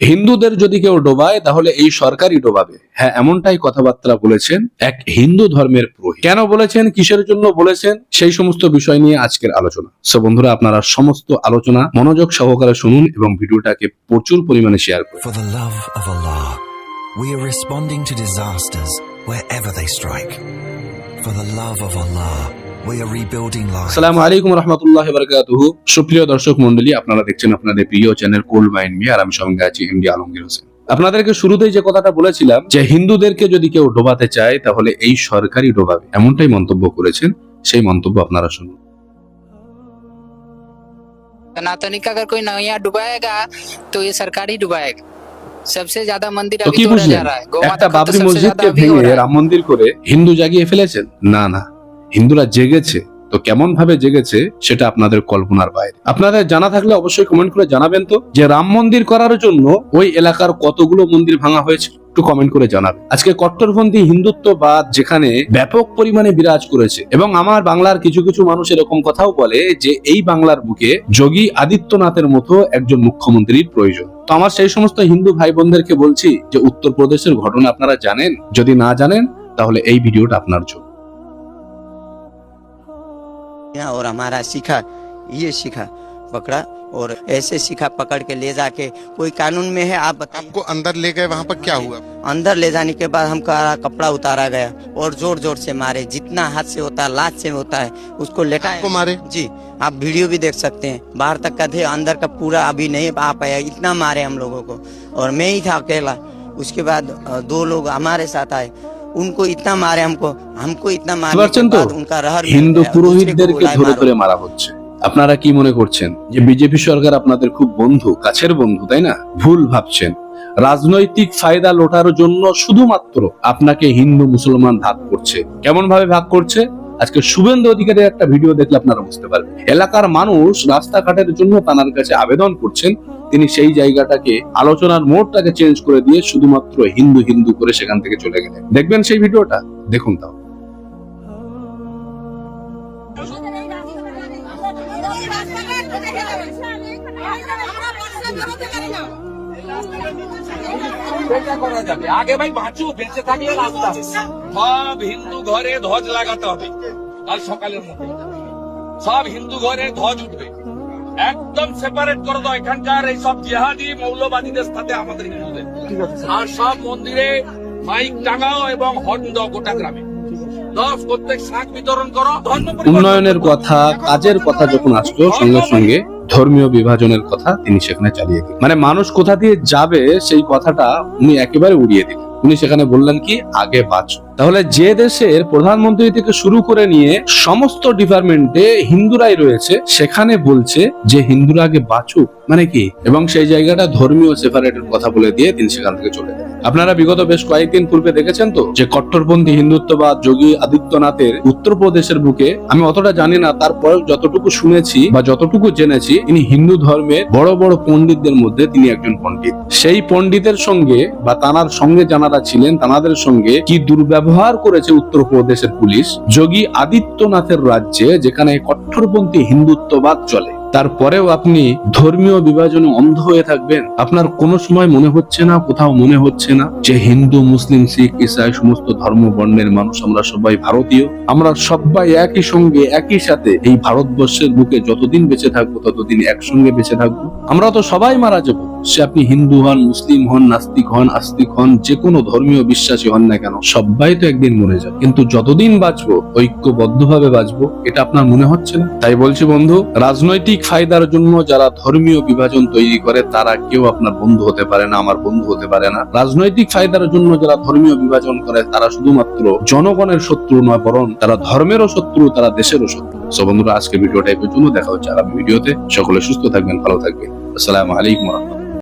হিন্দুদের যদি কেউ ডোবায় তাহলে এই সরকারই ডোবাবে। হ্যাঁ এমনটাই কথাবার্তা বলেছেন এক হিন্দু ধর্মের পুরোহিত। কেন বলেছেন? কিসের জন্য বলেছেন? সেই সমস্ত বিষয় নিয়ে আজকের আলোচনা। সো বন্ধুরা আপনারা সমস্ত আলোচনা মনোযোগ সহকারে শুনুন এবং ভিডিওটাকে প্রচুর পরিমাণে শেয়ার করুন। For the love of Allah, we are responding to disasters wherever they strike. For the love of Allah, we are rebuilding lives. আসসালামু আলাইকুম রহমতুল্লাহ বারকাতুহু সুপ্রিয় দর্শক মন্ডলী আপনারা দেখছেন আপনাদের প্রিয় চ্যানেল কোল্ড মাইন্ড মি আর আমি সঙ্গে আছি এমডি আলমগীর হোসেন আপনাদেরকে শুরুতেই যে কথাটা বলেছিলাম যে হিন্দুদেরকে যদি কেউ ডোবাতে চায় তাহলে এই সরকারই ডোবাবে এমনটাই মন্তব্য করেছেন সেই মন্তব্য আপনারা শুনুন सनातनी का अगर कोई नैया डुबाएगा तो ये सरकार ही डुबाएगा सबसे ज्यादा मंदिर তো अभी কি तोड़ा বুঝলেন जा रहा है गौ माता একটা को तो বাবরি सबसे মসজিদকে ज्यादा अभी हो ভেঙে रहा है রাম মন্দির করে হিন্দু জাগিয়ে ফেলেছেন না না হিন্দুরা জেগেছে, তো কেমন ভাবে জেগেছে সেটা আপনাদের কল্পনার বাইরে। আপনাদের জানা থাকলে অবশ্যই কমেন্ট করে জানাবেন তো, যে রাম মন্দির করার জন্য ওই এলাকার কতগুলো মন্দির ভাঙা হয়েছে, একটু কমেন্ট করে জানাবেন। আজকে কট্টরপন্থী হিন্দুত্ববাদ যেখানে ব্যাপক পরিমাণে বিরাজ করেছে, এবং আমার বাংলার কিছু কিছু মানুষ এরকম কথাও বলে যে এই বাংলার বুকে যোগী আদিত্যনাথের মতো একজন মুখ্যমন্ত্রীর প্রয়োজন। তো আমার সেই সমস্ত হিন্দু ভাই বোনদেরকে বলছি যে উত্তরপ্রদেশের ঘটনা আপনারা জানেন, যদি না জানেন তাহলে এই ভিডিওটা আপনার জন্য। किया और हमारा शिखा ये शिखा पकड़ा और ऐसे सीखा पकड़ के ले जाके कोई कानून में है आप बताइए। आपको अंदर ले गए वहाँ पर क्या हुआ? अंदर ले जाने के बाद हमका कपड़ा उतारा गया और ज़ोर ज़ोर से मारे जितना हाथ से होता है लात से होता है उसको लेटा। आपको मारे? जी आप वीडियो भी देख सकते हैं बाहर तक का थे अंदर का पूरा अभी नहीं आ पाया इतना मारे हम लोगों को। और मैं ही था अकेला। उसके बाद दो लोग हमारे साथ आए উনকো ইতনা মারে হামকো হামকো ইতনা মারে পারছেন তো হিন্দু পুরোহিতদেরকে ধরে ধরে মারা হচ্ছে আপনারা কি মনে করছেন যে বিজেপি সরকার আপনাদের খুব বন্ধু কাছের বন্ধু তাই না? ভুল ভাবছেন। রাজনৈতিক ফায়দা লোটার জন্য শুধুমাত্র আপনাকে হিন্দু মুসলমান ভাগ করছে। কেমন ভাবে ভাগ করছে? আজকে শুভেন্দু অধিকারের একটা ভিডিও দেখলে আপনারা বুঝতে পারবেন। এলাকার মানুষ রাস্তাঘাটের জন্য তানার কাছে আবেদন করছেন তিনি সেই জায়গাটাকে, আলোচনার মোড়টাকে চেঞ্জ করে দিয়ে শুধুমাত্র হিন্দু হিন্দু করে সেখান থেকে চলে গেলেন। দেখবেন সেই ভিডিওটা? দেখুন তাও। সব হিন্দু ঘরে ধ্বজ লাগাতে হবে। কাল সকালের মধ্যে। সব হিন্দু ঘরে ধ্বজ উঠবে। একদম সেপারেট করে দাও এখানকার এই সব জেহাদি মৌলবাদীদের সাথে আমাদের হিন্দুদের আর সব মন্দিরে মাইক টাঙাও এবং হর্ন দাও গোটা গ্রামে। দশ প্রত্যেক শাক বিতরণ করো ধর্ম পরিবর্তন উন্নয়নের কথা কাজের কথা যখন আসলো সঙ্গে সঙ্গে ধর্মীয় বিভাজনের কথা তিনি সেখানে চালিয়ে দিলেন মানে মানুষ কোথা দিয়ে যাবে সেই কথাটা উনি একেবারে উড়িয়ে দিলেন। উনি সেখানে বললেন কি আগে বাঁচো। তাহলে যে দেশের প্রধানমন্ত্রী থেকে শুরু করে নিয়ে সমস্ত ডিপার্টমেন্টে হিন্দুরাই রয়েছে, সেখানে বলছে যে হিন্দুরা আগে বাঁচুক। মানে কি? এবং সেই জায়গাটা ধর্মীয় সেপারেটের কথা বলে দিয়ে তিনি সেখান থেকে চলে আপনারা বিগত বেশ কয়েকদিন পূর্বে দেখেছেন তো, যে কট্টরপন্থী হিন্দুত্ববাদ যোগী আদিত্যনাথের উত্তরপ্রদেশের বুকে, আমি অতটা জানি না তারপর যতটুকু শুনেছি বা যতটুকু জেনেছি, তিনি হিন্দু ধর্মের বড় বড় পণ্ডিতদের মধ্যে তিনি একজন পণ্ডিত। সেই পণ্ডিতের সঙ্গে বা তানার সঙ্গে জানারা ছিলেন তানাদের সঙ্গে কি দুর্ব্যবহার করেছে উত্তরপ্রদেশের পুলিশ, যোগী আদিত্যনাথের রাজ্যে, যেখানে কট্টরপন্থী হিন্দুত্ববাদ চলে। তারপরেও আপনি ধর্মীয় বিভাজনে অন্ধ হয়ে থাকবেন, আপনার কোনো সময় মনে হচ্ছে না, কোথাও মনে হচ্ছে না, যে হিন্দু, মুসলিম, শিখ, ইসাই, সমস্ত ধর্ম বর্ণের মানুষ আমরা সবাই ভারতীয়। আমরা সবাই একই সঙ্গে, একই সাথে এই ভারতবর্ষের বুকে যতদিন বেঁচে থাকব, ততদিন একসঙ্গে বেঁচে থাকব। আমরা তো সবাই মারা যাব। সে আপনি হিন্দু হন, মুসলিম হন, নাস্তিক হন, আস্তিক হন, যে কোনো ধর্মীয় বিশ্বাসী হন না কেন, সবাই তো একদিন মরে যাবে। কিন্তু যতদিন বাঁচবো, ঐক্যবদ্ধভাবে বাঁচবো, এটা আপনার মনে হচ্ছে না? তাই বলছি বন্ধু, রাজনৈতিক ফায়দার জন্য যারা ধর্মীয় বিভাজন তৈরি করে, তারা কেউ আপনার বন্ধু হতে পারে না, আমার বন্ধু হতে পারে না। রাজনৈতিক ফায়দার জন্য যারা ধর্মীয় বিভাজন করে, তারা শুধুমাত্র জনগণের শত্রু নয়, বরং তারা ধর্মেরও শত্রু, তারা দেশেরও শত্রু। সো বন্ধুরা আজকে ভিডিওটা এই পর্যন্ত। দেখা হচ্ছে আগামী ভিডিওতে। সকলে সুস্থ থাকবেন, ভালো থাকবেন। আসসালামু আলাইকুম রহমতুল্লাহ।